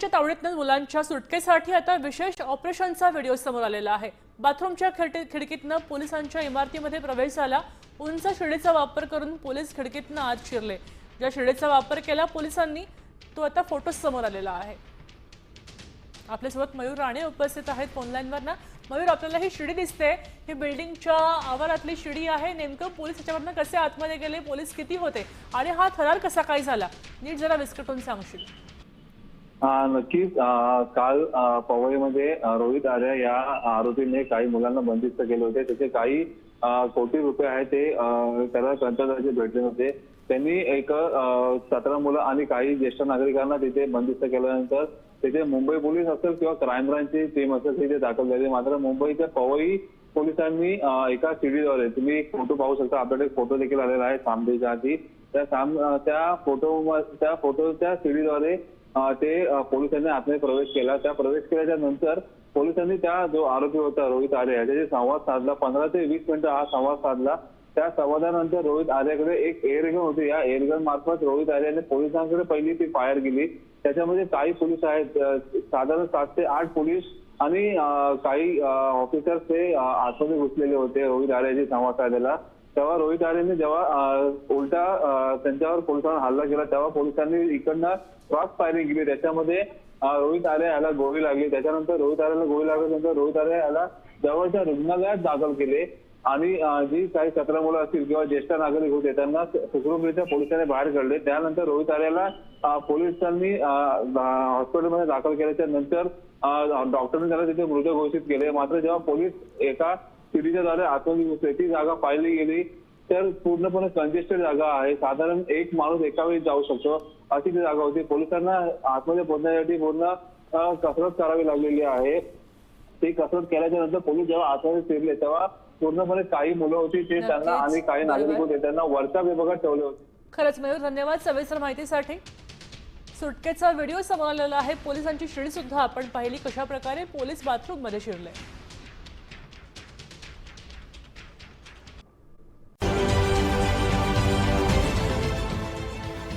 च्या मुलांच्या सुटकेसाठी आता विशेष ऑपरेशनचा व्हिडिओ समोर आलेला आहे. बाथरूमच्या खिडकीतनं पोलिसांच्या इमारतीमध्ये प्रवेश झाला. उंच शिडीचा वापर करून पोलीस खिडकीतनं आत शिरले. ज्या शिडीचा वापर केला पोलिसांनी तो आता फोटो समोर आलेला आहे. आपल्यासोबत मयूर राणे उपस्थित आहेत फोनलाईनवर ना मयूर आपल्याला ही शिडी दिसते. ही बिल्डिंगच्या आवारातली शिडी आहे. नेमकं पोलीस याच्यावरनं कसे आतमध्ये गेले? पोलीस किती होते? आणि हा थरार कसा काय झाला? नीट जरा विस्कटून सांगशील. नक्कीच. काल पवईमध्ये रोहित आर्या या आरोपीने काही मुलांना बंदिस्त केले होते. त्याचे काही कोटी रुपये आहेत ते त्याला कंत्राटाचे भेटले होते. त्यांनी एक सतरा मुलं आणि काही ज्येष्ठ नागरिकांना तिथे बंदिस्त केल्यानंतर तिथे मुंबई पोलीस असेल किंवा क्राईम ब्रांचची टीम असेल तिथे दाखल झाली. मात्र मुंबईच्या पवई पोलिसांनी एका सीडीद्वारे तुम्ही एक फोटो पाहू शकता. आपल्याकडे फोटो देखील आलेला आहे सामदेच्या आधी. त्या साम त्या फोटो त्या फोटोच्या सीडीद्वारे ते पोलिसांनी आतमध्ये प्रवेश केला. त्या प्रवेश केल्याच्यानंतर पोलिसांनी त्या जो आरोपी होता रोहित आर्य याच्याशी संवाद साधला पंधरा ते वीस मिनिटं हा संवाद साधला. त्या संवादानंतर रोहित आर्याकडे एक एअरगन होती. या एअरगन मार्फत रोहित आर्याने पोलिसांकडे पहिली ती फायर केली. त्याच्यामध्ये काही पोलीस आहेत साधारण सात ते आठ पोलीस आणि काही ऑफिसर्स ते आतमध्ये घुसलेले होते रोहित आर्याशी संवाद साधायला तेव्हा रोहित आर्यने जेव्हा उलटा त्यांच्यावर पोलिसांना हल्ला केला तेव्हा पोलिसांनी इकडनं क्रॉस फायरिंग केली. त्याच्यामध्ये रोहित आर्य याला गोळी लागली. त्याच्यानंतर रोहित आर्याला गोळी लागल्यानंतर रोहित आर्य याला जवळच्या रुग्णालयात दाखल केले. आणि जी काही सतरा मुलं असतील किंवा ज्येष्ठ नागरिक होते त्यांना सुखरूपरित्या पोलिसांनी बाहेर काढले. त्यानंतर रोहित आर्याला पोलिसांनी हॉस्पिटलमध्ये दाखल केल्याच्यानंतर डॉक्टरने त्याला तिथे मृत घोषित केले. मात्र जेव्हा पोलीस एका सीडीच्या द्वारे आतमध्ये ती जागा पाहिली गेली तर पूर्णपणे कंजेस्टेड जागा आहे. साधारण एक माणूस एका वेळी जाऊ शकतो. अशी ती जागा होती. पोलिसांना आतमध्ये पोहोचण्यासाठी पूर्ण कसरत करावी लागलेली आहे. ती कसरत केल्याच्यानंतर पोलीस जेव्हा आतमध्ये शिरले तेव्हा पूर्णपणे काही मुलं होती ते त्यांना. आणि काही नागरिक. होते त्यांना वरच्या विभागात ठेवले होते. खरंच मयूर धन्यवाद सविस्तर माहितीसाठी. सुटकेचा व्हिडिओ समोर आलेला आहे. पोलिसांची शिडी सुद्धा आपण पाहिली कशा प्रकारे पोलीस बाथरूममध्ये शिरले.